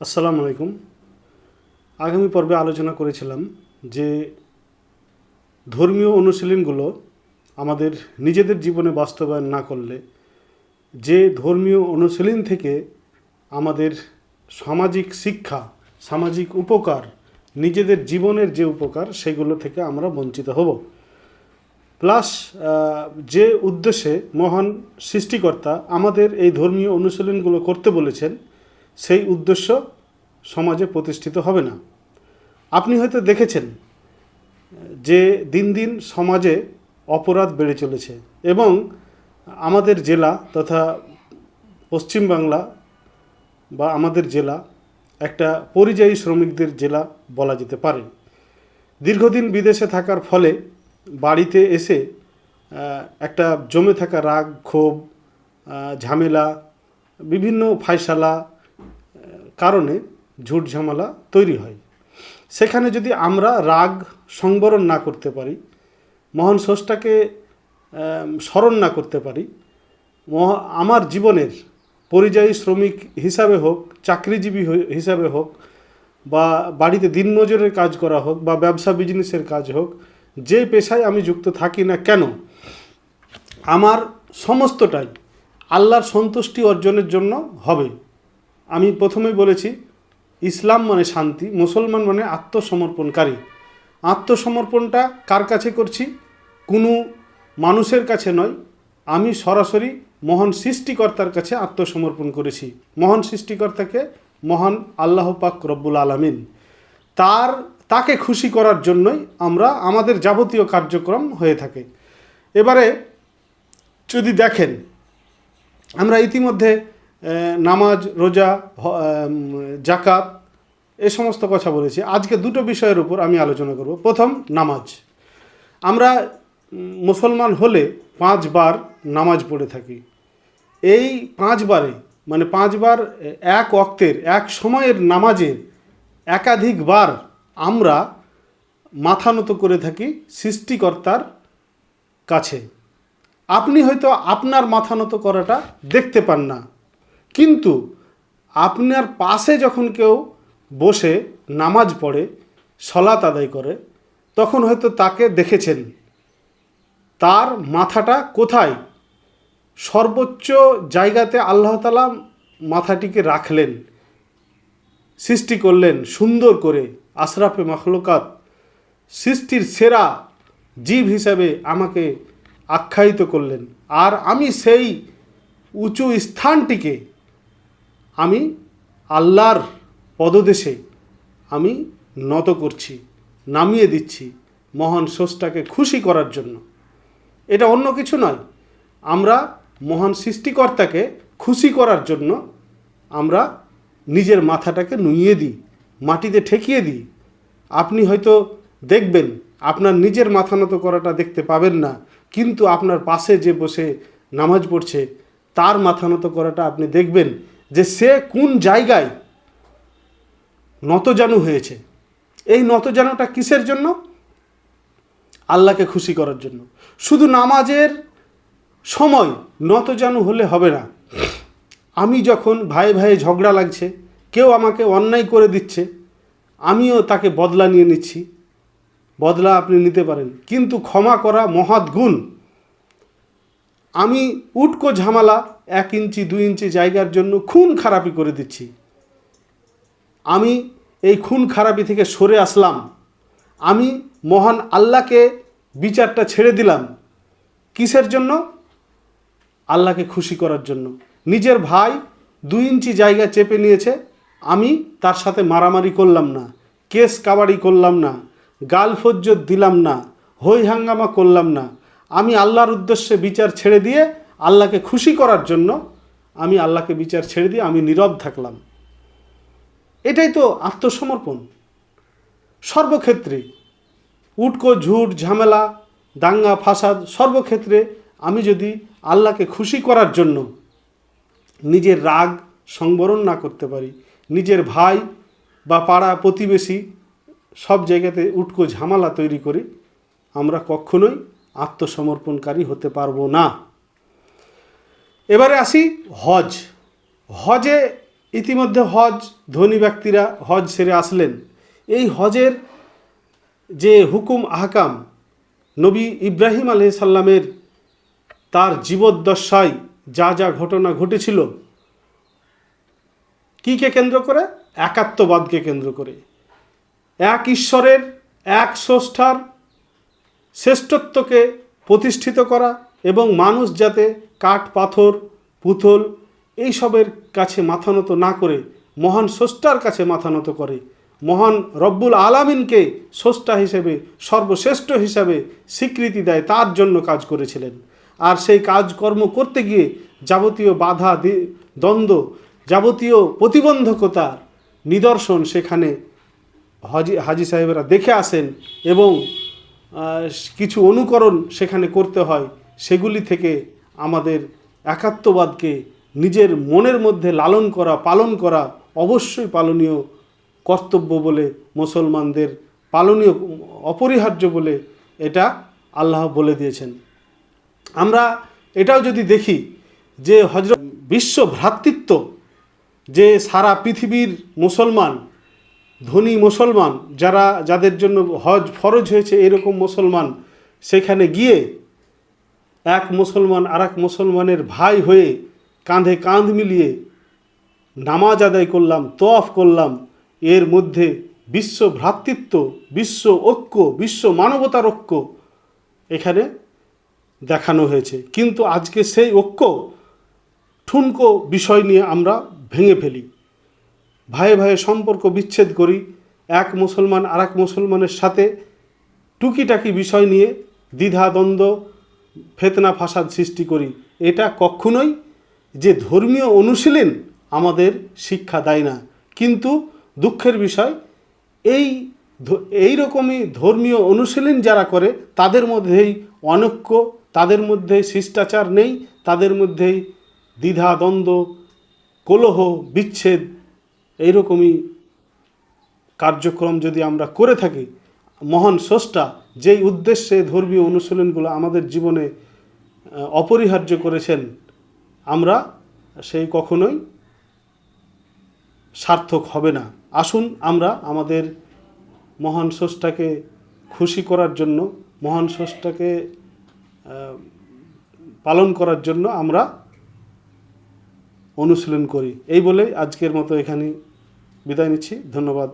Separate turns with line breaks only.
আসসালামু আলাইকুম। আগামী পর্বে আলোচনা করেছিলাম যে ধর্মীয় অনুশীলনগুলো আমাদের নিজেদের জীবনে বাস্তবায়ন না করলে যে ধর্মীয় অনুশীলন থেকে আমাদের সামাজিক শিক্ষা, সামাজিক উপকার, নিজেদের জীবনের যে উপকার, সেগুলো থেকে আমরা বঞ্চিত হব। প্লাস যে উদ্দেশ্যে মহান সৃষ্টিকর্তা আমাদের এই ধর্মীয় অনুশীলনগুলো করতে বলেছেন সেই উদ্দেশ্য সমাজে প্রতিষ্ঠিত হবে না। আপনি হয়তো দেখেছেন যে দিন দিন সমাজে অপরাধ বেড়ে চলেছে এবং আমাদের জেলা তথা পশ্চিমবাংলা বা আমাদের জেলা একটা পরিযায়ী শ্রমিকদের জেলা বলা যেতে পারে। দীর্ঘদিন বিদেশে থাকার ফলে বাড়িতে এসে একটা জমে থাকা রাগ, ক্ষোভ ঝামেলা, বিভিন্ন ফায়সালা কারণে ঝুট ঝামেলা তৈরি হয়। সেখানে যদি আমরা রাগ সংবরণ না করতে পারি, মহান স্রষ্টাকে স্মরণ না করতে পারি আমার জীবনের পরিযায়ী শ্রমিক হিসাবে হোক, চাকরিজীবী হিসাবে হোক, বা বাড়িতে দিনমজুরের কাজ করা হোক, বা ব্যবসা বিজনেসের কাজ হোক, যে পেশায় আমি যুক্ত থাকি না কেন, আমার সমস্তটাই আল্লাহর সন্তুষ্টি অর্জনের জন্য হবে। আমি প্রথমেই বলেছি, ইসলাম মানে শান্তি, মুসলমান মানে আত্মসমর্পণকারী। আত্মসমর্পণটা কার কাছে করছি? কোনো মানুষের কাছে নয়, আমি সরাসরি মহান সৃষ্টিকর্তার কাছে আত্মসমর্পণ করেছি। মহান সৃষ্টিকর্তাকে মহান আল্লাহ পাক রব্বুল আলামিন। তার, তাকে খুশি করার জন্যই আমরা আমাদের যাবতীয় কার্যক্রম হয়ে থাকে। এবারে যদি দেখেন, আমরা ইতিমধ্যে নামাজ, রোজা জাকাত এ সমস্ত কথা বলেছি। আজকে দুটো বিষয়ের উপর আমি আলোচনা করব। প্রথম, নামাজ। আমরা মুসলমান হলে পাঁচবার নামাজ পড়ে থাকি। এই পাঁচবারে মানে পাঁচবার এক অক্তের এক সময়ের নামাজের একাধিকবার আমরা মাথা নত করে থাকি সৃষ্টিকর্তার কাছে। আপনি হয়তো আপনার মাথা নত করাটা দেখতে পান না। কিন্তু আপনার পাশে যখন কেউ বসে নামাজ পড়ে সলাত আদায় করে, তখন হয়তো তাকে দেখেছেন। তার মাথাটা কোথায়? সর্বোচ্চ জায়গাতে আল্লাহ তালা মাথাটিকে রাখলেন, সৃষ্টি করলেন সুন্দর করে, আশরাফে মখলুকাত। সৃষ্টির সেরা জীব হিসাবে আমাকে আখ্যায়িত করলেন। আর আমি সেই উঁচু স্থানটিকে আমি আল্লাহর পদদেশে আমি নত করছি, নামিয়ে দিচ্ছি মহান স্রষ্টাকে খুশি করার জন্য। এটা অন্য কিছু নয়। আমরা মহান সৃষ্টিকর্তাকে খুশি করার জন্য আমরা নিজের মাথাটাকে নুইয়ে দিই, মাটিতে ঠেকিয়ে দিই। আপনি হয়তো দেখবেন, আপনার নিজের মাথা নত করাটা দেখতে পাবেন না, কিন্তু আপনার পাশে যে বসে নামাজ পড়ছে, তার মাথা নত করাটা আপনি দেখবেন। যে সে কোন জায়গায় নতজানু হয়েছে। এই নতজানুটা কিসের জন্য? আল্লাহকে খুশি করার জন্য। শুধু নামাজের সময় নতজানু হলে হবে না। আমি যখন ভাই ভাই ঝগড়া লাগছে, কেউ আমাকে অন্যায় করে দিচ্ছে, আমিও তাকে বদলা নিয়ে নিচ্ছি। বদলা আপনি নিতে পারেন, কিন্তু ক্ষমা করা মহৎ গুণ। আমি উটকো ঝামেলা এক ইঞ্চি, দুই ইঞ্চি জায়গার জন্য খুন খারাপি করে দিচ্ছি। আমি এই খুন খারাপি থেকে সরে আসলাম। আমি মহান আল্লাহকে বিচারটা ছেড়ে দিলাম। কিসের জন্য? আল্লাহকে খুশি করার জন্য। নিজের ভাই দুই ইঞ্চি জায়গা চেপে নিয়েছে। আমি তার সাথে মারামারি করলাম না, কেস কাবাড়ি করলাম না, গাল ফজ্জত দিলাম না, হই হাঙ্গামা করলাম না। আমি আল্লাহর উদ্দেশ্যে বিচার ছেড়ে দিয়ে আল্লাহকে খুশি করার জন্য আমি আল্লাহকে বিচার ছেড়ে দিয়ে আমি নীরব থাকলাম। এটাই তো আত্মসমর্পণ। সর্বক্ষেত্রে উটকো, ঝুট, ঝামেলা, দাঙ্গা, ফাসাদ, সর্বক্ষেত্রে আমি যদি আল্লাহকে খুশি করার জন্য নিজের রাগ সংবরণ না করতে পারি, নিজের ভাই বা পাড়া প্রতিবেশী সব জায়গাতে উটকো, ঝামেলা তৈরি করি আমরা কখনোই আত্মসমর্পণকারী হতে পারব না। এবারে আসি হজ। হজে ইতিমধ্যে হজ, ধনী ব্যক্তিরা হজ সেরে আসলেন। এই হজের যে হুকুম, আহকাম নবী ইব্রাহিম সাল্লামের তার জীবদ্দশায় যা যা ঘটনা ঘটেছিল কীকে কেন্দ্র করে? একাত্মবাদকে কেন্দ্র করে। এক ঈশ্বরের, এক স্রষ্টার শ্রেষ্ঠত্বকে প্রতিষ্ঠিত করা এবং মানুষ যাতে কাঠ, পাথর, পুতুল এইসবের কাছে মাথা নত না করে, মহান স্রষ্টার কাছে মাথা নত করে, মহান রব্বুল আলামিনকে স্রষ্টা হিসেবে, সর্বশ্রেষ্ঠ হিসাবে স্বীকৃতি দেয়, তার জন্য কাজ করেছিলেন। আর সেই কাজকর্ম করতে গিয়ে যাবতীয় বাধা দ্বন্দ্ব, যাবতীয় প্রতিবন্ধকতার নিদর্শন সেখানে হাজি হাজি সাহেবেরা দেখে আসেন এবং কিছু অনুকরণ সেখানে করতে হয়। সেগুলি থেকে আমাদের একাত্মবাদকে নিজের মনের মধ্যে লালন করা, পালন করা অবশ্যই পালনীয় কর্তব্য বলে মুসলমানদের পালনীয় অপরিহার্য বলে এটা আল্লাহ বলে দিয়েছেন। আমরা এটাও যদি দেখি যে হজরত বিশ্ব ভ্রাতৃত্ব, যে সারা পৃথিবীর মুসলমান, ধনী মুসলমান, যারা, যাদের জন্য হজ ফরজ হয়েছে এরকম মুসলমান, সেখানে গিয়ে এক মুসলমান আর এক মুসলমানের ভাই হয়ে কাঁধে কাঁধ মিলিয়ে নামাজ আদায় করলাম তফ করলাম, এর মধ্যে বিশ্ব ভ্রাতৃত্ব, বিশ্ব ঐক্য, বিশ্ব মানবতার ঐক্য এখানে দেখানো হয়েছে। কিন্তু আজকে সেই ঐক্য ঠুনকো বিষয় নিয়ে আমরা ভেঙে ফেলি। ভাইয়ে ভাইয়ে সম্পর্ক বিচ্ছেদ করি, এক মুসলমান আর এক মুসলমানের সাথে টুকিটাকি বিষয় নিয়ে দ্বিধা দ্বন্দ্ব ফেতনা ফাসাদ সৃষ্টি করি। এটা কখনোই যে ধর্মীয় অনুশীলন আমাদের শিক্ষা দেয় না। কিন্তু দুঃখের বিষয়, এই এই রকমই ধর্মীয় অনুশীলন যারা করে, তাদের মধ্যেই অনৈক্য, তাদের মধ্যে শিষ্টাচার নেই, তাদের মধ্যেই দ্বিধা, দ্বন্দ্ব, কলহ, বিচ্ছেদ, এইরকমই কার্যক্রম যদি আমরা করে থাকি, মহান স্রষ্টা যেই উদ্দেশ্যে ধর্মীয় অনুশীলনগুলো আমাদের জীবনে অপরিহার্য করেছেন, আমরা সেই কখনোই সার্থক হবে না। আসুন আমরা আমাদের মহান স্রষ্টাকে খুশি করার জন্য, মহান স্রষ্টাকে পালন করার জন্য আমরা অনুশীলন করি। এই বলেই আজকের মতো এখানে বিদায় নিচ্ছি। ধন্যবাদ।